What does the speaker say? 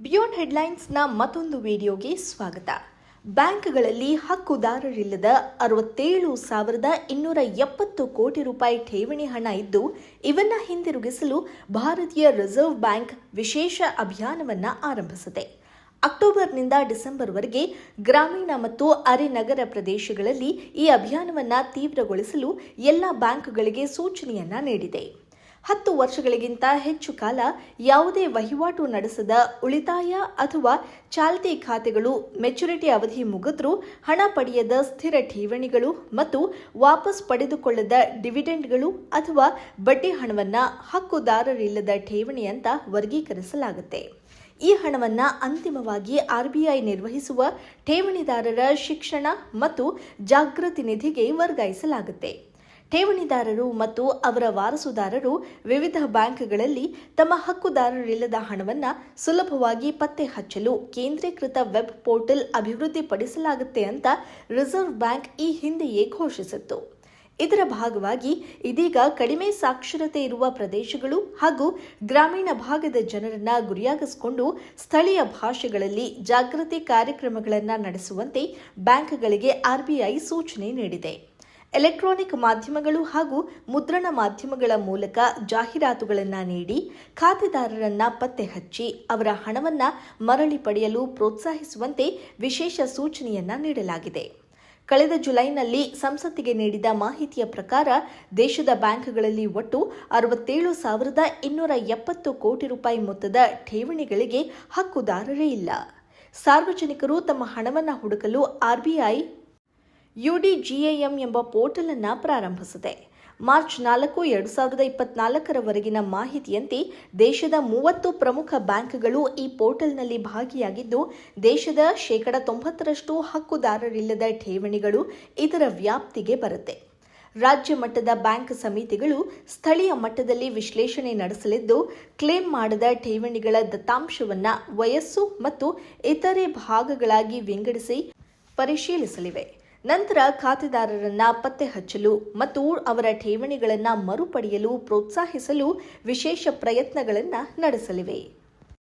Beyond ಹೆಡ್ಲೈನ್ಸ್ನ ಮತ್ತೊಂದು ವಿಡಿಯೋಗೆ ಸ್ವಾಗತ. ಬ್ಯಾಂಕ್ಗಳಲ್ಲಿ ಹಕ್ಕುದಾರರಿಲ್ಲದ ಅರವತ್ತೇಳು ಸಾವಿರದ ಇನ್ನೂರ ಎಪ್ಪತ್ತು ಕೋಟಿ ರೂಪಾಯಿ ಠೇವಣಿ ಹಣ ಇದ್ದು ಇವನ್ನ ಹಿಂದಿರುಗಿಸಲು ಭಾರತೀಯ ರಿಸರ್ವ್ ಬ್ಯಾಂಕ್ ವಿಶೇಷ ಅಭಿಯಾನವನ್ನ ಆರಂಭಿಸಿದೆ. ಅಕ್ಟೋಬರ್ನಿಂದ ಡಿಸೆಂಬರ್ವರೆಗೆ ಗ್ರಾಮೀಣ ಮತ್ತು ಅರೆ ನಗರ ಪ್ರದೇಶಗಳಲ್ಲಿ ಈ ಅಭಿಯಾನವನ್ನು ತೀವ್ರಗೊಳಿಸಲು ಎಲ್ಲ ಬ್ಯಾಂಕ್ಗಳಿಗೆ ಸೂಚನೆಯನ್ನ ನೀಡಿದೆ. ಹತ್ತು ವರ್ಷಗಳಿಗಿಂತ ಹೆಚ್ಚು ಕಾಲ ಯಾವುದೇ ವಹಿವಾಟು ನಡೆಸದ ಉಳಿತಾಯ ಅಥವಾ ಚಾಲ್ತಿ ಖಾತೆಗಳು ಮೆಚುರಿಟಿ ಅವಧಿ ಮುಗಿದ್ರೂ ಹಣ ಪಡೆಯದ ಸ್ಥಿರ ಠೇವಣಿಗಳು ಮತ್ತು ವಾಪಸ್ ಪಡೆದುಕೊಳ್ಳದ ಡಿವಿಡೆಂಡ್ಗಳು ಅಥವಾ ಬಡ್ಡಿ ಹಣವನ್ನು ಹಕ್ಕುದಾರರಿಲ್ಲದ ಠೇವಣಿ ಅಂತ ವರ್ಗೀಕರಿಸಲಾಗುತ್ತೆ. ಈ ಹಣವನ್ನ ಅಂತಿಮವಾಗಿ ಆರ್ಬಿಐ ನಿರ್ವಹಿಸುವ ಠೇವಣಿದಾರರ ಶಿಕ್ಷಣ ಮತ್ತು ಜಾಗೃತಿ ನಿಧಿಗೆ ವರ್ಗಾಯಿಸಲಾಗುತ್ತೆ. ಠೇವಣಿದಾರರು ಮತ್ತು ಅವರ ವಾರಸುದಾರರು ವಿವಿಧ ಬ್ಯಾಂಕ್ಗಳಲ್ಲಿ ತಮ್ಮ ಹಕ್ಕುದಾರರಿಲ್ಲದ ಹಣವನ್ನು ಸುಲಭವಾಗಿ ಪತ್ತೆ ಹಚ್ಚಲು ಕೇಂದ್ರೀಕೃತ ವೆಬ್ ಪೋರ್ಟಲ್ ಅಭಿವೃದ್ಧಿಪಡಿಸಲಾಗುತ್ತೆ ಅಂತ ರಿಸರ್ವ್ ಬ್ಯಾಂಕ್ ಈ ಹಿಂದೆಯೇ ಘೋಷಿಸಿತ್ತು. ಇದರ ಭಾಗವಾಗಿ ಇದೀಗ ಕಡಿಮೆ ಸಾಕ್ಷರತೆ ಇರುವ ಪ್ರದೇಶಗಳು ಹಾಗೂ ಗ್ರಾಮೀಣ ಭಾಗದ ಜನರನ್ನ ಗುರಿಯಾಗಿಸಿಕೊಂಡು ಸ್ಥಳೀಯ ಭಾಷೆಗಳಲ್ಲಿ ಜಾಗೃತಿ ಕಾರ್ಯಕ್ರಮಗಳನ್ನು ನಡೆಸುವಂತೆ ಬ್ಯಾಂಕ್ಗಳಿಗೆ ಆರ್ಬಿಐ ಸೂಚನೆ ನೀಡಿದೆ. ಎಲೆಕ್ಟ್ರಾನಿಕ್ ಮಾಧ್ಯಮಗಳು ಹಾಗೂ ಮುದ್ರಣ ಮಾಧ್ಯಮಗಳ ಮೂಲಕ ಜಾಹೀರಾತುಗಳನ್ನು ನೀಡಿ ಖಾತೆದಾರರನ್ನ ಪತ್ತೆ ಹಚ್ಚಿ ಅವರ ಹಣವನ್ನ ಮರಳಿ ಪಡೆಯಲು ಪ್ರೋತ್ಸಾಹಿಸುವಂತೆ ವಿಶೇಷ ಸೂಚನೆಯನ್ನ ನೀಡಲಾಗಿದೆ. ಕಳೆದ ಜುಲೈನಲ್ಲಿ ಸಂಸತ್ತಿಗೆ ನೀಡಿದ ಮಾಹಿತಿಯ ಪ್ರಕಾರ ದೇಶದ ಬ್ಯಾಂಕ್ಗಳಲ್ಲಿ ಒಟ್ಟು ಅರವತ್ತೇಳು ಸಾವಿರದ ಇನ್ನೂರ ಎಪ್ಪತ್ತು ಕೋಟಿ ರೂಪಾಯಿ ಮೊತ್ತದ ಠೇವಣಿಗಳಿಗೆ ಹಕ್ಕುದಾರರೇ ಇಲ್ಲ. ಸಾರ್ವಜನಿಕರು ತಮ್ಮ ಹಣವನ್ನು ಹುಡುಕಲು ಆರ್ಬಿಐ ಯುಡಿಜಿಎಎಂ ಎಂಬ ಪೋರ್ಟಲ್ ಅನ್ನು ಪ್ರಾರಂಭಿಸಿದೆ. ಮಾರ್ಚ್ ನಾಲ್ಕು, ಎರಡು ಸಾವಿರದ ಇಪ್ಪತ್ನಾಲ್ಕರವರೆಗಿನ ಮಾಹಿತಿಯಂತೆ ದೇಶದ ಮೂವತ್ತು ಪ್ರಮುಖ ಬ್ಯಾಂಕ್ಗಳು ಈ ಪೋರ್ಟಲ್ನಲ್ಲಿ ಭಾಗಿಯಾಗಿದ್ದು, ದೇಶದ ಶೇಕಡ ತೊಂಬತ್ತರಷ್ಟು ಹಕ್ಕುದಾರರಿಲ್ಲದ ಠೇವಣಿಗಳು ಇದರ ವ್ಯಾಪ್ತಿಗೆ ಬರುತ್ತೆ. ರಾಜ್ಯ ಮಟ್ಟದ ಬ್ಯಾಂಕ್ ಸಮಿತಿಗಳು ಸ್ಥಳೀಯ ಮಟ್ಟದಲ್ಲಿ ವಿಶ್ಲೇಷಣೆ ನಡೆಸಲಿದ್ದು, ಕ್ಲೇಮ್ ಮಾಡದ ಠೇವಣಿಗಳ ದತ್ತಾಂಶವನ್ನು ವಯಸ್ಸು ಮತ್ತು ಇತರೆ ಭಾಗಗಳಾಗಿ ವಿಂಗಡಿಸಿ ಪರಿಶೀಲಿಸಲಿವೆ. ನಂತರ ಖಾತೆದಾರರನ್ನ ಪತ್ತೆ ಹಚ್ಚಲು ಮತ್ತು ಅವರ ಠೇವಣಿಗಳನ್ನು ಮರುಪಡೆಯಲು ಪ್ರೋತ್ಸಾಹಿಸಲು ವಿಶೇಷ ಪ್ರಯತ್ನಗಳನ್ನು ನಡೆಸಲಿವೆ.